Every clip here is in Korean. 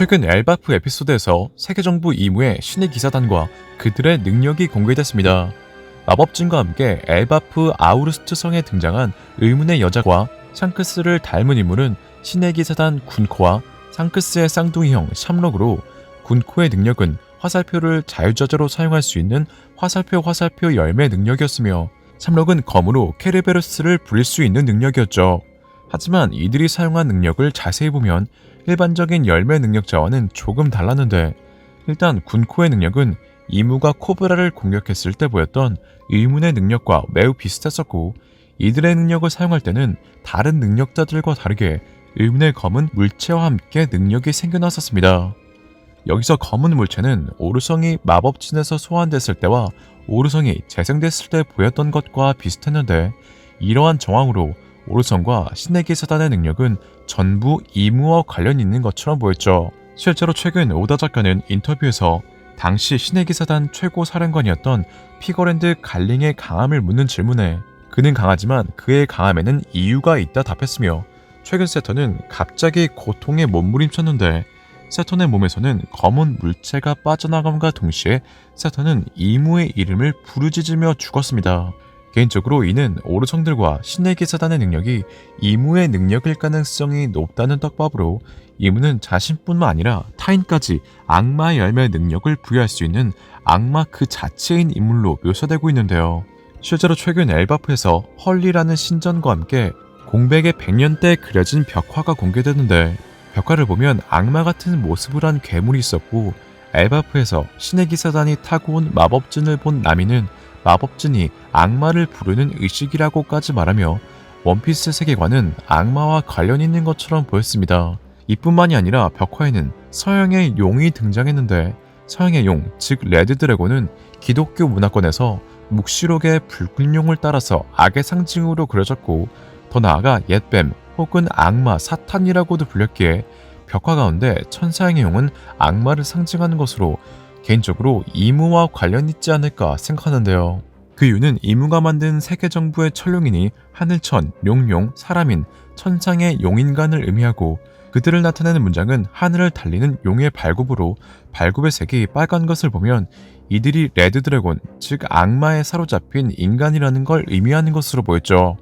최근 엘바프 에피소드에서 세계정부 이무의 신의 기사단과 그들의 능력이 공개됐습니다. 마법진과 함께 엘바프 아우르스트 성에 등장한 의문의 여자와 샹크스를 닮은 인물은 신의 기사단 군코와 샹크스의 쌍둥이 형 샴록으로 군코의 능력은 화살표를 자유자재로 사용할 수 있는 화살표 화살표 열매 능력이었으며 샴록은 검으로 케르베르스를 부릴 수 있는 능력이었죠. 하지만 이들이 사용한 능력을 자세히 보면 일반적인 열매 능력자와는 조금 달랐는데 일단 군코의 능력은 이무가 코브라를 공격했을 때 보였던 의문의 능력과 매우 비슷했었고 이들의 능력을 사용할 때는 다른 능력자들과 다르게 의문의 검은 물체와 함께 능력이 생겨났었습니다. 여기서 검은 물체는 오르성이 마법진에서 소환됐을 때와 오르성이 재생됐을 때 보였던 것과 비슷했는데 이러한 정황으로 오르성과 신의 기사단의 능력은 전부 이무와 관련이 있는 것처럼 보였죠. 실제로 최근 오다 작가는 인터뷰에서 당시 신의 기사단 최고 사령관이었던 피거랜드 갈링의 강함을 묻는 질문에 그는 강하지만 그의 강함에는 이유가 있다 답했으며 최근 세터는 갑자기 고통에 몸부림쳤는데 세턴의 몸에서는 검은 물체가 빠져나감과 동시에 세턴은 이무의 이름을 부르짖으며 죽었습니다. 개인적으로 이는 오르성들과 신의 기사단의 능력이 이무의 능력일 가능성이 높다는 떡밥으로 이무는 자신뿐만 아니라 타인까지 악마의 열매 능력을 부여할 수 있는 악마 그 자체인 인물로 묘사되고 있는데요. 실제로 최근 엘바프에서 헐리라는 신전과 함께 공백의 100년대에 그려진 벽화가 공개됐는데 벽화를 보면 악마 같은 모습을 한 괴물이 있었고 엘바프에서 신의 기사단이 타고 온 마법진을 본 나미는 마법진이 악마를 부르는 의식이라고까지 말하며 원피스 세계관은 악마와 관련 있는 것처럼 보였습니다. 이뿐만이 아니라 벽화에는 서양의 용이 등장했는데 서양의 용, 즉 레드 드래곤은 기독교 문화권에서 묵시록의 붉은 용을 따라서 악의 상징으로 그려졌고 더 나아가 옛뱀 혹은 악마 사탄이라고도 불렸기에 벽화 가운데 천사양의 용은 악마를 상징하는 것으로 개인적으로 이무와 관련 있지 않을까 생각하는데요. 그 이유는 이무가 만든 세계 정부의 천룡인이 하늘천, 용용, 사람인, 천상의 용인간을 의미하고 그들을 나타내는 문장은 하늘을 달리는 용의 발굽으로 발굽의 색이 빨간 것을 보면 이들이 레드 드래곤, 즉 악마에 사로잡힌 인간이라는 걸 의미하는 것으로 보였죠.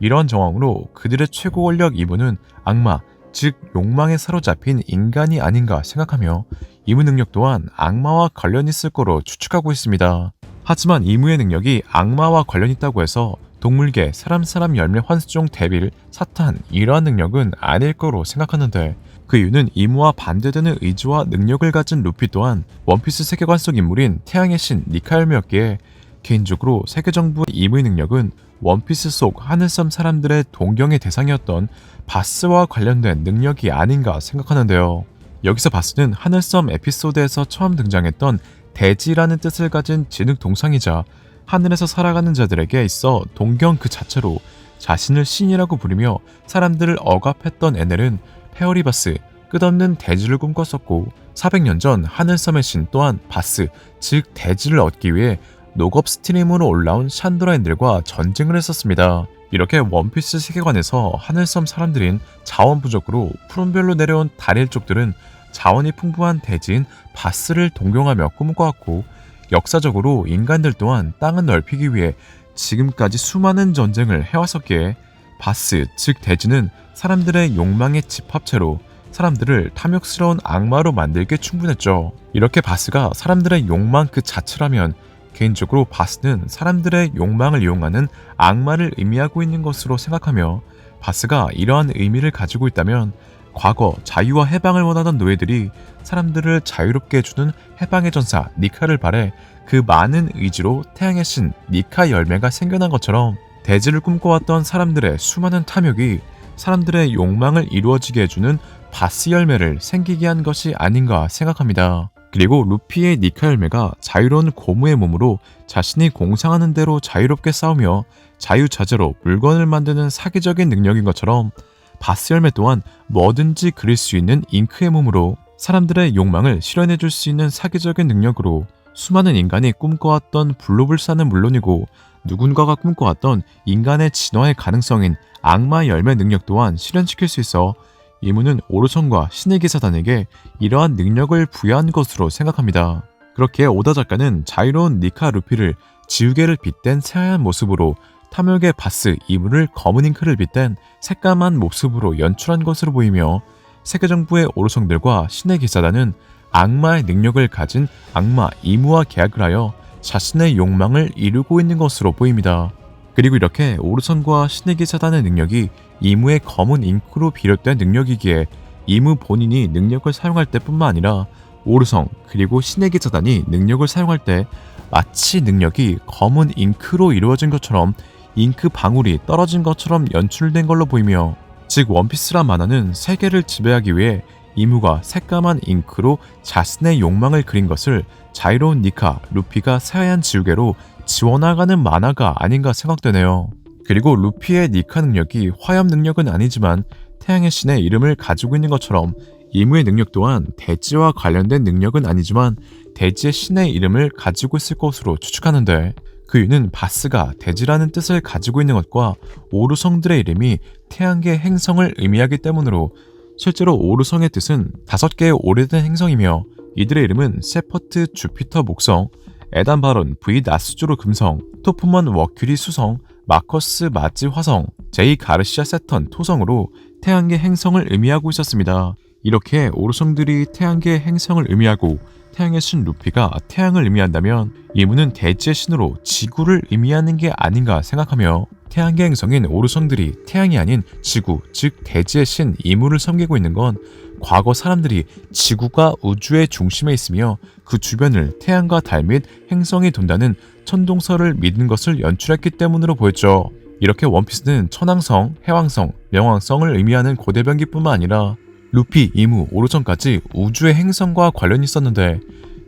이러한 정황으로 그들의 최고 권력 이무는 악마, 즉 욕망에 사로잡힌 인간이 아닌가 생각하며 이무 능력 또한 악마와 관련 있을 거로 추측하고 있습니다. 하지만 이무의 능력이 악마와 관련 있다고 해서 동물계 사람 사람 열매 환수종 데빌, 사탄 이러한 능력은 아닐 거로 생각하는데 그 이유는 이무와 반대되는 의지와 능력을 가진 루피 또한 원피스 세계관 속 인물인 태양의 신 니카열매였기에 개인적으로 세계 정부의 이무의 능력은 원피스 속 하늘섬 사람들의 동경의 대상이었던 바스와 관련된 능력이 아닌가 생각하는데요. 여기서 바스는 하늘섬 에피소드에서 처음 등장했던 대지라는 뜻을 가진 진흙 동상이자 하늘에서 살아가는 자들에게 있어 동경 그 자체로 자신을 신이라고 부르며 사람들을 억압했던 에넬은 페어리바스 끝없는 대지를 꿈꿨었고 400년 전 하늘섬의 신 또한 바스 즉 대지를 얻기 위해 녹업 스트림으로 올라온 샨도라인들과 전쟁을 했었습니다. 이렇게 원피스 세계관에서 하늘섬 사람들인 자원 부족으로 푸른별로 내려온 다릴족들은 자원이 풍부한 대지인 바스를 동경하며 꿈꿔왔고 역사적으로 인간들 또한 땅을 넓히기 위해 지금까지 수많은 전쟁을 해왔었기에 바스, 즉 대지는 사람들의 욕망의 집합체로 사람들을 탐욕스러운 악마로 만들게 충분했죠. 이렇게 바스가 사람들의 욕망 그 자체라면 개인적으로 바스는 사람들의 욕망을 이용하는 악마를 의미하고 있는 것으로 생각하며 바스가 이러한 의미를 가지고 있다면 과거 자유와 해방을 원하던 노예들이 사람들을 자유롭게 해주는 해방의 전사 니카를 발해 그 많은 의지로 태양의 신 니카 열매가 생겨난 것처럼 대지를 꿈꿔왔던 사람들의 수많은 탐욕이 사람들의 욕망을 이루어지게 해주는 바스 열매를 생기게 한 것이 아닌가 생각합니다. 그리고 루피의 니카 열매가 자유로운 고무의 몸으로 자신이 공상하는 대로 자유롭게 싸우며 자유자재로 물건을 만드는 사기적인 능력인 것처럼 바스 열매 또한 뭐든지 그릴 수 있는 잉크의 몸으로 사람들의 욕망을 실현해 줄 수 있는 사기적인 능력으로 수많은 인간이 꿈꿔왔던 블로블사는 물론이고 누군가가 꿈꿔왔던 인간의 진화의 가능성인 악마 열매 능력 또한 실현시킬 수 있어 이무는 오르성과 신의 기사단에게 이러한 능력을 부여한 것으로 생각합니다. 그렇게 오다 작가는 자유로운 니카 루피를 지우개를 빗댄 새하얀 모습으로 탐욕의 바스 이무를 검은 잉크를 빗댄 새까만 모습으로 연출한 것으로 보이며 세계정부의 오르성들과 신의 기사단은 악마의 능력을 가진 악마 이무와 계약을 하여 자신의 욕망을 이루고 있는 것으로 보입니다. 그리고 이렇게 오르성과 신의 기사단의 능력이 이무의 검은 잉크로 비롯된 능력이기에 이무 본인이 능력을 사용할 때뿐만 아니라 오르성 그리고 신의 기사단이 능력을 사용할 때 마치 능력이 검은 잉크로 이루어진 것처럼 잉크 방울이 떨어진 것처럼 연출된 걸로 보이며 즉 원피스란 만화는 세계를 지배하기 위해 이무가 새까만 잉크로 자신의 욕망을 그린 것을 자유로운 니카 루피가 새하얀 지우개로 지워나가는 만화가 아닌가 생각되네요. 그리고 루피의 니카 능력이 화염 능력은 아니지만 태양의 신의 이름을 가지고 있는 것처럼 이무의 능력 또한 대지와 관련된 능력은 아니지만 대지의 신의 이름을 가지고 있을 것으로 추측하는데 그 이유는 바스가 대지라는 뜻을 가지고 있는 것과 오르성들의 이름이 태양계 행성을 의미하기 때문으로 실제로 오르성의 뜻은 다섯 개의 오래된 행성이며 이들의 이름은 세퍼트 주피터 목성, 에단 바론 V 나스조르 금성, 토프먼 워큐리 수성, 마커스 마지 화성, 제이 가르시아 세턴 토성으로 태양계 행성을 의미하고 있었습니다. 이렇게 오르성들이 태양계 행성을 의미하고 태양의 신 루피가 태양을 의미한다면 이무는 대지의 신으로 지구를 의미하는 게 아닌가 생각하며 태양계 행성인 오르성들이 태양이 아닌 지구, 즉 대지의 신 이무를 섬기고 있는 건 과거 사람들이 지구가 우주의 중심에 있으며 그 주변을 태양과 달 및 행성이 돈다는 천동설을 믿는 것을 연출했기 때문으로 보였죠. 이렇게 원피스는 천왕성, 해왕성, 명왕성을 의미하는 고대변기뿐만 아니라 루피, 이무, 오르성까지 우주의 행성과 관련이 있었는데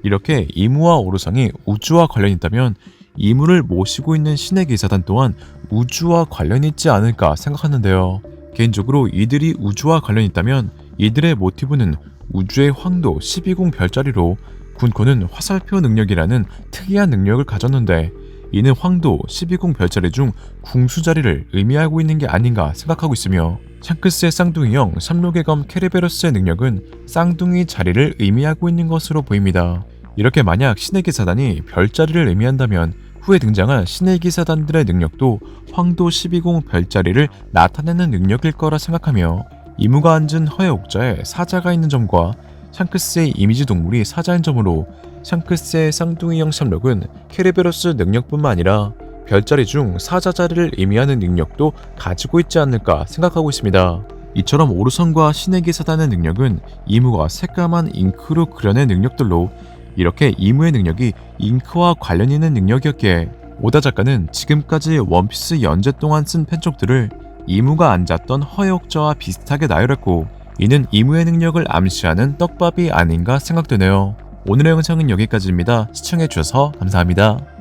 이렇게 이무와 오르성이 우주와 관련이 있다면 이무를 모시고 있는 신의 기사단 또한 우주와 관련이 있지 않을까 생각하는데요. 개인적으로 이들이 우주와 관련이 있다면 이들의 모티브는 우주의 황도 12궁 별자리로 군코는 화살표 능력이라는 특이한 능력을 가졌는데 이는 황도 12궁 별자리 중 궁수 자리를 의미하고 있는 게 아닌가 생각하고 있으며 샹크스의 쌍둥이형 삼로개검 캐리베로스의 능력은 쌍둥이 자리를 의미하고 있는 것으로 보입니다. 이렇게 만약 신의 기사단이 별자리를 의미한다면 후에 등장할 신의 기사단들의 능력도 황도 12궁 별자리를 나타내는 능력일 거라 생각하며 이무가 앉은 허의 옥자에 사자가 있는 점과 샹크스의 이미지 동물이 사자인 점으로 샹크스의 쌍둥이형 샴록은 캐리베로스 능력뿐만 아니라 별자리 중 사자 자리를 의미하는 능력도 가지고 있지 않을까 생각하고 있습니다. 이처럼 오르성과 신의 기사단의 능력은 이무가 새까만 잉크로 그려낸 능력들로 이렇게 이무의 능력이 잉크와 관련 있는 능력이었기에 오다 작가는 지금까지 원피스 연재 동안 쓴 펜쪽들을 이무가 앉았던 허역저와 비슷하게 나열했고 이는 이무의 능력을 암시하는 떡밥이 아닌가 생각되네요. 오늘의 영상은 여기까지입니다. 시청해주셔서 감사합니다.